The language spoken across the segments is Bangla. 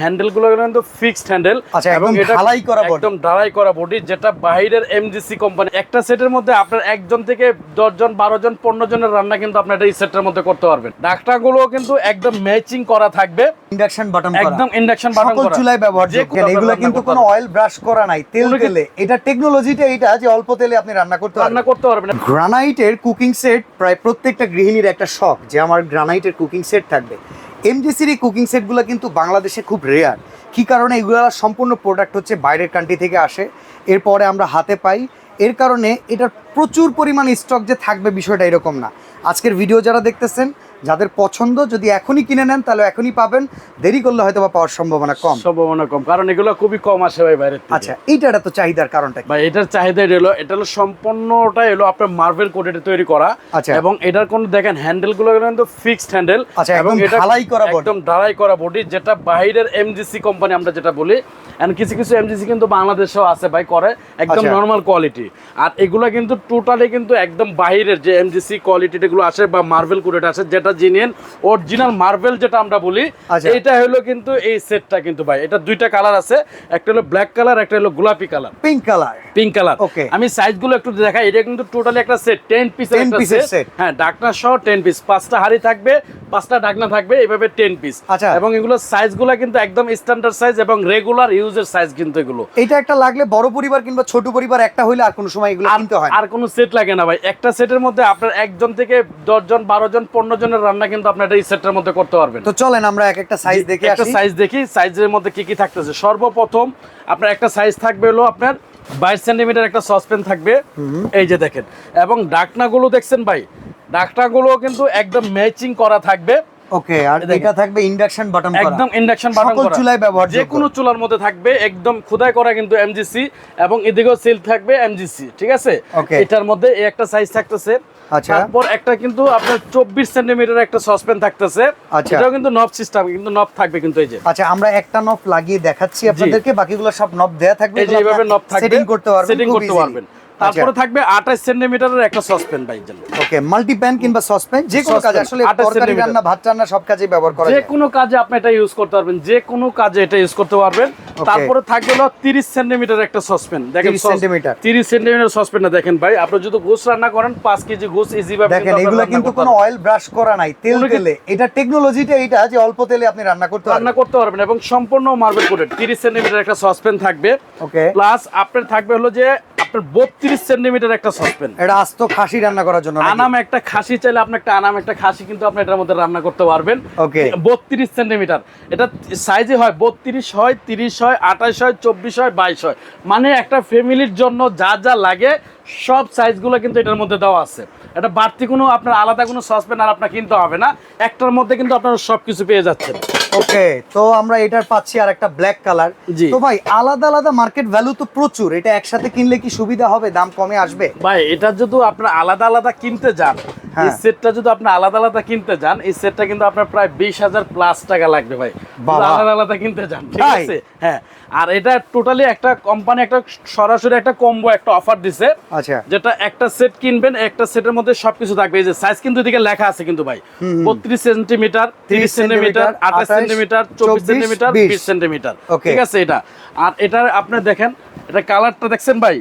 হ্যান্ডেলগুলো কিন্তু ফিক্সড হ্যান্ডেল আচ্ছা, একদম ঢালাই করা। একদম ঢালাই করা বডি যেটা বাইরের এমজিসি কোম্পানি একটা সেটের মধ্যে আপনার একজন থেকে জন বারো জন পনেরো জনের রান্না কিন্তু আপনার এই সেটের মধ্যে করতে পারবেন। কিন্তু একদম ম্যাচিং করা থাকবে। ইন্ডাকশন বাটন একদম ইন্ডাকশন বাটন সকল চুলায় ব্যবহার কোনো এগুলো কিন্তু কোনো অয়েল ব্রাশ করা নাই তেল তেলে। এটা টেকনোলজিটা এটা যে অল্প তেলে আপনি রান্না করতে রান্না করতে পারবেন। গ্রানাইটের কুকিং সেট প্রায় প্রত্যেকটা গৃহিণীর একটা শখ যে আমার গ্রানাইটের কুকিং সেট থাকবে। এমজিসির এই কুকিং সেটগুলো কিন্তু বাংলাদেশে খুব রেয়ার কি কারণে? এগুলো সম্পূর্ণ প্রোডাক্ট হচ্ছে বাইরের কান্ট্রি থেকে আসে। এরপরে আমরা হাতে পাই। এর কারণে এটার প্রচুর পরিমাণ স্টক যে থাকবে বিষয়টা এরকম না। আজকের ভিডিও যারা দেখতেছেন যাদের পছন্দ যদি এখনই কিনে নেন তাহলে এখনই পাবেন দেরি করলে হয়তো বা পাওয়ার সম্ভাবনা কম সম্ভাবনা কম কারণ এগুলো খুবই কম আসে ভাই বাইরের থেকে। আচ্ছা এইটা তো চাহিদার কারণটা? ভাই এটার চাহিদা এটা হলো এটা হলো সম্পূর্ণটা এলো আপনার মার্বেল কোটেড তৈরি করা আচ্ছা। এবং এটার কোন দেখেন হ্যান্ডেলগুলো কিন্তু ফিক্সড হ্যান্ডেল আচ্ছা, একদম ঢালাই করা। একদম ঢালাই করা বডি যেটা বাইরের এমজিসি কোম্পানি আমরা যেটা বলি এন্ড কিছু কিছু এমজিসি কিন্তু বাংলাদেশেও আছে ভাই করে একদম আচ্ছা। নর্মাল কোয়ালিটি আর এগুলো কিন্তু টোটালি কিন্তু একদম বাইরের যে এমজিসি কোয়ালিটি গুলো আছে বা মার্বেল কোটেড আছে যেটা জিনিয়ান অরিজিনাল মার্বেল যেটা আমরা বলি আচ্ছা। এটা হলো কিন্তু এই সেটটা কিন্তু ভাই। এটা দুইটা কালার আছে একটা হলো ব্ল্যাক কালার একটা হলো গোলাপি colour pink colour pink colour Okay. আমি সাইজগুলো একটু দেখাই এটা কিন্তু টোটালি একটা সেট 10 পিসের একটা সেট হ্যাঁ ডাকনা সহ 10 পিস পাঁচটা হাড়ি থাকবে পাঁচটা ডাকনা থাকবে এইভাবে 10 পিস আচ্ছা। এবং এগুলো সাইজগুলো কিন্তু একদম স্ট্যান্ডার্ড সাইজ এবং রেগুলার ইউজের সাইজ কিন্তু এগুলো। এটা একটা লাগলে বড় পরিবার কিংবা ছোট পরিবার একটা হইলে আর কোনো সময় এগুলো কিনতে হয় আর কোনো সেট লাগে না ভাই। একটা সেটের মধ্যে আপনার একজন থেকে দশ জন বারো জন পনেরো জনের রান্না কিন্তু আপনার এই সেটের মধ্যে করতে পারবেন। তো চলেন আমরা এক একটা সাইজ দেখি একটা সাইজ দেখি সাইজের মধ্যে কি কি থাকতেছে। সর্বপ্রথম আপনার একটা সাইজ থাকবে হলো আপনার বাইশ সেন্টিমিটার একটা সসপেন থাকবে। এই যে দেখেন। এবং ডাকনাগুলো দেখছেন ভাই ডাকনাগুলো কিন্তু একদম ম্যাচিং করা থাকবে। ওকে আর এটা থাকবে ইন্ডাকশন বাটন করা। একদম ইন্ডাকশন বাটন সকল চুলায় ব্যবহার যে কোনো চুলার মধ্যে থাকবে একদম খোদাই করা কিন্তু এমজিসি এবং এদিকেও সিল থাকবে এমজিসি ঠিক আছে? এটার মধ্যে এই একটা সাইজ থাকতেছে। আচ্ছা। তারপর একটা কিন্তু আপনার চব্বিশ সেন্টিমিটার একটা সসপেন থাকতেছে। আচ্ছা। এটাও কিন্তু নব সিস্টেম কিন্তু নব থাকবে কিন্তু এই যে। আচ্ছা আমরা একটা নব লাগিয়ে দেখাচ্ছি আপনাদেরকে বাকিগুলো সব নব দেয়া থাকবে এই যে এইভাবে নব থাকবে সেটিং করতে পারবেন সেটিং করতে পারবেন। তারপরে থাকবে 28 সেন্টিমিটারের একটা সসপেন ভাই যেন ওকে মাল্টি প্যান কিংবা সসপ্যান যে কোনো কাজে আসলে তরকারি রান্না ভাত রান্না সব কাজে ব্যবহার করা যায়। যে কোনো কাজে আপনি এটা ইউজ করতে পারবেন যে কোনো কাজে এটা ইউজ করতে পারবেন। তারপরে থাকবে হলো 30 সেন্টিমিটার একটা সসপেন দেখেন 30 সেন্টিমিটার। 30 সেন্টিমিটার সসপেনটা দেখেন ভাই আপনি যদি গোস রান্না করেন 5 কেজি গোস ইজি ভাবে দেখেন এগুলো কিন্তু কোনো অয়েল ব্রাশ করা নাই তেল তেলে। এটা টেকনোলজিটা এটা যে অল্প তেলে আপনি রান্না করতে পারবেন। রান্না করতে পারবেন এবং সম্পূর্ণ মার্বেল কোটেড 30 সেন্টিমিটার একটা সসপেন থাকবে। ওকে। প্লাস আপনার থাকবে হলো যে আপনার 32 সেন্টিমিটার একটা সসপেন এটা আস্ত খাসি রান্না করার জন্য আনাম একটা খাসি চাইলে আপনি একটা আনাম একটা খাসি কিন্তু আপনি এটার মধ্যে রান্না করতে পারবেন। Okay. বত্রিশ সেন্টিমিটার। এটা সাইজে হয় বত্রিশ হয় তিরিশ হয় আঠাশ হয় চব্বিশ হয় বাইশ হয়। মানে একটা ফ্যামিলির জন্য যা যা লাগে সব সাইজগুলো কিন্তু এটার মধ্যে দেওয়া আছে। এটা বাড়তি কোনো আপনার আলাদা কোনো সসপেন আর আপনার কিনতে হবে না। একটার মধ্যে কিন্তু আপনারা সব কিছু পেয়ে যাচ্ছেন। ওকে তো আমরা এটার পাচ্ছি আর একটা ব্ল্যাক কালার। তো ভাই আলাদা আলাদা মার্কেট ভ্যালু তো প্রচুর। এটা একসাথে কিনলে কি সুবিধা হবে? দাম কমে আসবে? ভাই এটা যদি আপনার আলাদা আলাদা কিনতে যান এই হ্যাঁ। সেটটা যদি আপনি আলাদা আলাদা কিনতে যান এই সেটটা কিন্তু আপনার প্রায় বিশ হাজার প্লাস টাকা লাগবে ভাই। আলাদা আলাদা কিনতে যান ঠিক আছে? হ্যাঁ। আর এটা টোটালি একটা কোম্পানি একটা সরাসরি একটা কম্বো একটা অফার দিছে। আচ্ছা। যেটা একটা সেট কিনবেন একটা সেটের মধ্যে সবকিছু থাকবে। এই যে সাইজ কিন্তু এদিকে লেখা আছে কিন্তু ভাই। বত্রিশ সেন্টিমিটার তিরিশ সেন্টিমিটার আঠাশ সেন্টিমিটার চব্বিশ সেন্টিমিটার বিশ। সেন্টিমিটার ঠিক আছে এটা? আর এটা আপনি দেখেন এটা কালারটা দেখছেন ভাই?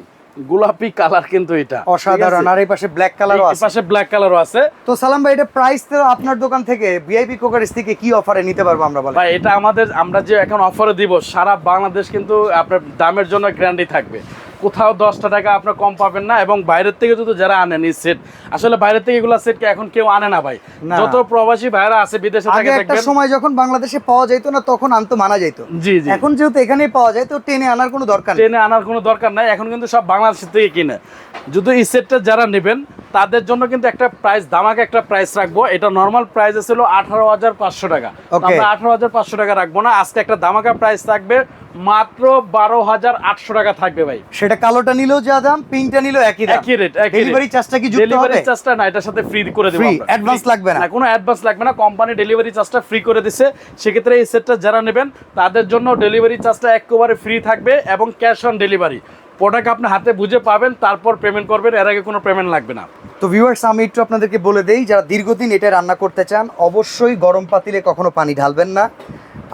গোলাপি কালার কিন্তু এটা। অসাধারণ আর এই পাশে ব্ল্যাক কালারও আছে। পাশে ব্ল্যাক কালারও আছে। তো সালাম ভাই এটা প্রাইস তো আপনার দোকান থেকে ভিআইপি কোকারিস থেকে কি অফারে নিতে পারব আমরা বলেন? ভাই এটা আমাদের আমরা যে এখন অফারে দিব সারা বাংলাদেশ কিন্তু আপনার দামের জন্য গ্যারান্টি থাকবে। কোথাও দশটা টাকা আপনার কম পাবেন না এবং বাইরের থেকে যদি যারা আনেন এই সেট আসলে বাইরের থেকে এগুলো সেট এখন কেউ আনে না ভাই। যত প্রবাসী ভাইরা আছে বিদেশে আগে থাকে একটা সময় যখন বাংলাদেশে পাওয়া যেত না তখন আনতো মানা যেত জি জি। এখন যেহেতু এখানেই পাওয়া যায় তো টেনে আনার কোনো দরকার ট্রেনে আনার কোনো দরকার নাই এখন কিন্তু সব বাংলাদেশ থেকে কিনে। যদি এই সেটটা যারা নেবেন তাদের জন্য কিন্তু একটা প্রাইস দামাকে একটা প্রাইস রাখব। এটা নর্মাল প্রাইস ছিল আঠারো হাজার পাঁচশো টাকা. আমরা আঠারো হাজার পাঁচশো টাকা রাখব না আজকে একটা দামাকা প্রাইস থাকবে মাত্র বারো হাজার আটশো টাকা থাকবে ভাই। সেটা কালোটা নিলেও যা দাম পিঙ্কটা নিলেও একই দাম। একই রেট ডেলিভারি চার্জটা কি ডেলিভারি চার্জটা না এটার সাথে ফ্রি করে দেবো Free। লাগবে না? কোনো অ্যাডভান্স লাগবে না কোম্পানি ডেলিভারি চার্জটা ফ্রি করে দিছে। সেক্ষেত্রে এই সেটটা যারা নেবেন তাদের জন্য ডেলিভারি চার্জটা একেবারে ফ্রি থাকবে এবং ক্যাশ অন ডেলিভারি প্রোডাক্ট আপনি হাতে বুঝে পাবেন তারপর পেমেন্ট করবেন এর আগে কোনো পেমেন্ট লাগবে না। তো ভিউয়ার্স আমি একটু আপনাদেরকে বলে দেই যারা দীর্ঘদিন এটা রান্না করতে চান অবশ্যই গরম পাতিলে কখনো পানি ঢালবেন না।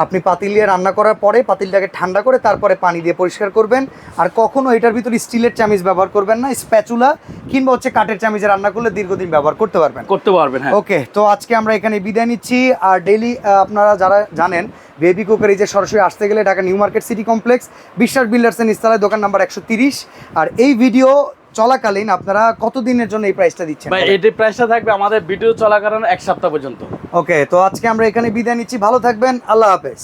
আপনি পাতিল দিয়ে রান্না করার পরে পাতিলটাকে ঠান্ডা করে তারপরে পানি দিয়ে পরিষ্কার করবেন। আর কখনো এটার ভিতরে স্টিলের চামিচ ব্যবহার করবেন না স্প্যাচুলা কিংবা হচ্ছে কাঠের চামিচে রান্না করলে দীর্ঘদিন ব্যবহার করতে পারবেন। করতে পারবেন হ্যাঁ। ওকে তো আজকে আমরা এখানে বিদায় নিচ্ছি। আর ডেইলি আপনারা যারা জানেন বেবি কুকারি যে সরাসরি আসতে গেলে Dhaka New Market city complex Biswas বিল্ডার্সের নিস্তালায় দোকান নাম্বার একশো তিরিশ। আর এই ভিডিও চলাকালীন আপনারা কতদিনের জন্য এই প্রাইসটা দিচ্ছেন? ভাই এটি প্রাইসটা থাকবে আমাদের ভিডিও চলাকালীন এক সপ্তাহ পর্যন্ত। ওকে তো আজকে আমরা এখানে বিদায় নিচ্ছি। ভালো থাকবেন। আল্লাহ হাফেজ।